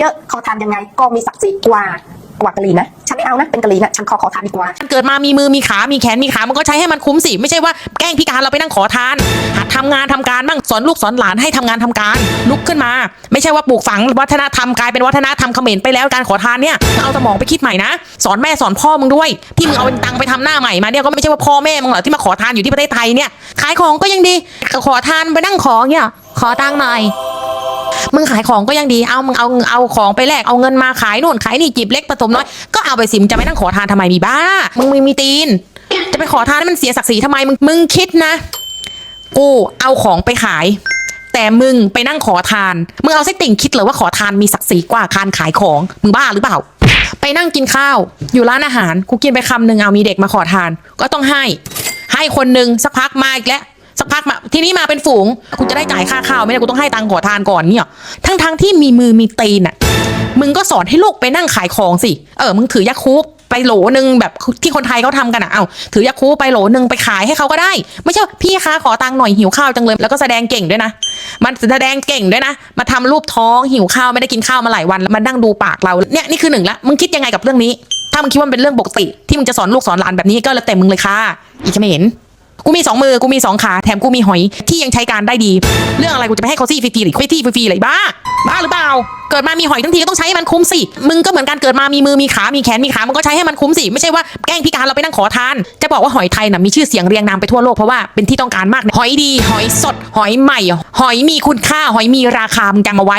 เยอะขอทานยังไงก็มีศักดิ์ศรีกว่ากว่ากะหรี่นะฉันไม่เอานะเป็นกะหรี่นะฉันขอขอทานดีกว่าเกิดมามีมือมีขา มีแขนมีขามันก็ใช้ให้มันคุ้มสิ ไม่ใช่ว่าแกล้งพิการเราไปนั่งขอทาน หัดทำงานทำการบ้างสอนลูกสอนหลานให้ทำงานทำการ ลุกขึ้นมา ไม่ใช่ว่าปลูกฝังวัฒนธรรมกลายเป็นวัฒนธรรมเขมรไปแล้วการขอทานเนี่ยเอาสมองไปคิดใหม่นะ สอนแม่สอนพ่อมึงด้วย ที่มึงเอาตังค์ไปทำหน้าใหม่มาเนี่ยก็ไม่ใช่ว่าพ่อแม่มึงหรอที่มาขอทานอยู่ที่ประเทศไทยเนี่ยขายของก็ยังดีขอทานไปนั่งขอเนี่ยขอตังค์หน่อย มึงขายของก็ยังดีเอามึงเอาเอาของไปแลกเอาเงินมาขายนู่นขายนี่จีบเล็กผสมน้อยก็เอาไปสิมจะไปนั่งขอทานทำไมมีบ้า มึงมีมีตีน จะไปขอทานให้มันเสียศักดิ์ศรีทำไมมึงมึงคิดนะกูเอาของไปขาย แต่มึงไปนั่งขอทาน มึงเอาไส้ติ่งคิดเลยว่าขอทานมีศักดิ์ศรีกว่าการขายของมึงบ้าหรือเปล่า ไปนั่งกินข้าว อยู่ร้านอาหารกูกินไปคำหนึ่งเอามีเด็กมาขอทาน ก็ต้องให้ ให้คนหนึ่งสักพักมาอีกแล้ว สักพักมาทีนี้มาเป็นฝูงกูจะได้จ่ายค่าข้าวไม่ได้กูต้องให้ตังค์ขอทานก่อนเนี่ยทั้งทงที่มีมือมีตีนอะมึงก็สอนให้ลูกไปนั่งขายของสิ เออ มึงถือยาคูไปโหลหนึ่งแบบที่คนไทยเขาทำกันอะ เอาถือยาคูไปโหลหนึ่งไปขายให้เขาก็ได้ ไม่ใช่พี่คะขอตังค์หน่อยหิวข้าวจังเลย แล้วก็แสดงเก่งด้วยนะ มันแสดงเก่งด้วยนะ มาทำรูปท้องหิวข้าวไม่ได้กินข้าวมาหลายวันแล้วมานั่งดูปากเรา เนี่ยนี่คือหนึ่งละ มึงคิดยังไงกับเรื่องนี้ ถ้ามึงคิดว่ามันเป็นเรื่องปกติ ที่มึงจะสอนลูกสอนหลานแบบนี้ก็แล้วแต่มึงเลยค่ะ อีกไม่เห็น กูมีสองมือกูมีสองขาแถมกูมีหอยที่ยังใช้การได้ดี เรื่องอะไรกูจะไปให้เขาซี่ฟรีๆหรือคุยที่ฟรีๆเลยบ้าบ้าหรือเปล่าเกิดมามีหอยทั้งทีก็ต้องใช้ให้มันคุ้มสิมึงก็เหมือนกันเกิดมามีมือมีขามีแขนมีขามันก็ใช้ให้มันคุ้มสิไม่ใช่ว่าแกล้งพิการเราไปนั่งขอทาน จะบอกว่าหอยไทยน่ะมีชื่อเสียงเรียงนามไปทั่วโลกเพราะว่าเป็นที่ต้องการมากหอยดี หอยสด หอยใหม่ หอยมีคุณค่าหอยมีราคามึงจำเอาไว้